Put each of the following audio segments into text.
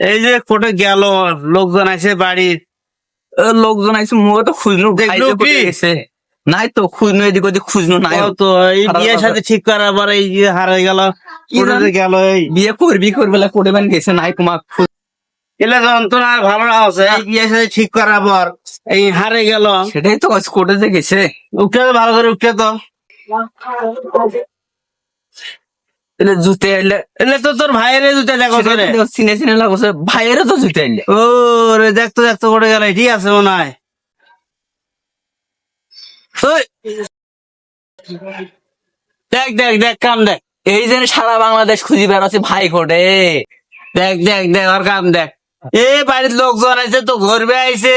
এই যে কোটে গেল লোকজন আছে বাড়ির। লোকজন আইসে মুখ তো? কোথায় গেছে। নাই তো খুঁজনু এদিক ওদিক খুঁজনু নাই। তো এই বিয়ের সাথে ঠিক করার পর এই যে হারিয়ে গেল গেল এই। বিয়ে করবি করবে করে বান গেছে নাই তোমার এলে যন্ত্রণা আর ভালো না হচ্ছে এই বিয়ের সাথে ঠিক করার পর এই হারে গেল। সেটাই তো কোর্টে গেছে। তো ভালো করে উঠে তো। এলে জুতে এলে এলে তো তোর ভাইয়ের জুতে দেখো তো রে চিনে চিনে লাগছে ভাইয়ের তো জুতে এলে ও রে দেখতো দেখতো করে গেল ঠিক আছে মনে হয়। দেখ দেখ দেখ কাম দেখ। এই যে সারা বাংলাদেশ খুঁজি বেড়াচ্ছে ভাই কোটে। দেখ দেখ দেখ ওর কাম দেখ। এ বাড়ির লোকজন আছে তো ঘুরবে আইছে।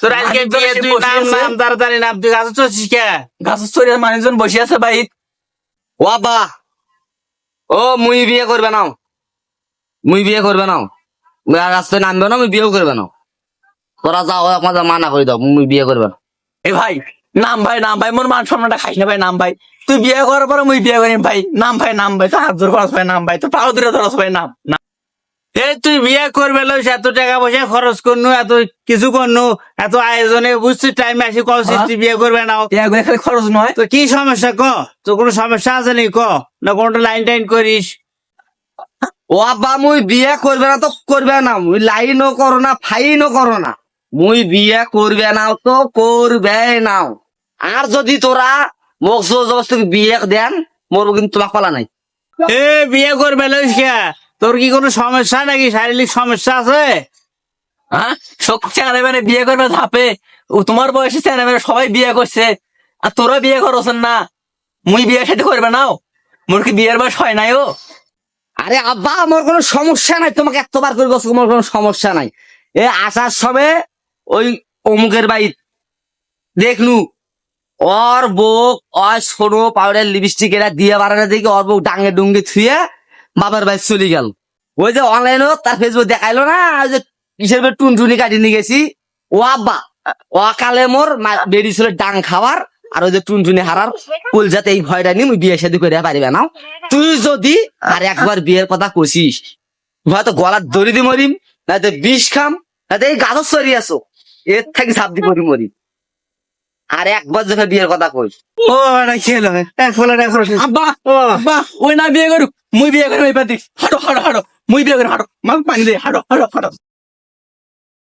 তোর আজকে বিয়ে তুই নাম নাম তাড়াতাড়ি নাম তুই গাছ চলছিস কে? গাছের চড়িয়ার মানুষজন বসে আছে ভাই। ও আব্বা। ও, মুই বিয়ে করবে নাও। মুই বিয়ে করবে নাও। রাস্তায় নামবে না, মুই বিয়েও করবে নাও। তোরা যাও আমাদের মানা করে দাও, মুই বিয়ে করবে না। এ ভাই, নাম ভাই নাম ভাই, মোর মান সম্মানটা খাইস না ভাই, নাম ভাই। তুই বিয়ে করার পরে মুই বিয়ে করিম ভাই। নাম ভাই নাম ভাই তো হাত করাস ভাই, নাম ভাই তো পাও দূরে ধরাস ভাই নাম। তুই বিয়ে করবে লইস এত টাকা পয়সা খরচ করনু এত কিছু করনু এত আয়োজনে বুঝছিস টাইম আসি কছিস তুই বিয়ে করবে না। বিয়ে করে খালি খরচ নয়। তো কি সমস্যা ক? তো কোনো সমস্যা আছে নি ক? না কোনটা লাইন টাইন করিস? ও আব্বা মুই বিয়ে করবে না তো করবে না মুই লাইনও করো না ফাইনও করো না। মুই বিয়ে করবে নাও তো করবে নাও আর যদি তোরা মোক জবরদস্তি বিয়ে দেন মোর কিন্তু তোমার কলা নাই। এ বিয়ে করবে লইস কে? তোর কি কোনো সমস্যা নাকি? শারীরিক সমস্যা আছে? হ্যাঁ? সব চেনা মানে বিয়ে করবে ধাপে। ও তোমার বয়সে চেনা মানে সবাই বিয়ে করছে। আর তোরা বিয়ে করছেন না। মুই বিয়ে সাথে করবে নাও। মোর কি বিয়ের বয়স হয় নাই ও? আরে আব্বা আমার কোনো সমস্যা নাই। তোমাকে এতবার করে বলছো তোমার কোনো সমস্যা নাই। এ আসার সময় ওই অমুকের বাড়ি দেখনু। ওর বউ ওর ছোনো পাউডার লিপস্টিক এরা দিয়ে বাড়ানো দেখি ওর বউ ডাঙ্গে ডুঙ্গে থুয়ে বাবার বাড়ি চলে গেল। ওই যে অনলাইনে তার ফেসবুক দেখাইলো না ওই যে কিসের টুনটুনি কাটি নিয়ে গেছি। ও আব্বা ও কালে মোর বেরিয়েছিল ডাং খাওয়ার আর ওই যে টুনটুনি হারার কুল যাতে এই ভয়টা নিয়ে মুই বিয়ে শাদী করে পারিবে না তুই যদি আর একবার বিয়ের কথা কষিস হয়তো গলার দড়ি দি মরিম নাইতে বিষ খাম নাইতে এই গাছর সরি আছো এর থেকে সাপ দি মরি মরি আর একবার যখন বিয়ের কথা কইস। ও এটা খেলো এক ফলে এক আব্বা ও। আব্বা ওই না বিয়ে করুক মুই বিয়ে করি ওই পাতি হাঁটো হাঁটো হাঁটো। মুই বিয়ে করি হাঁটো মা পানি দে হাঁটো হাঁটো হাঁটো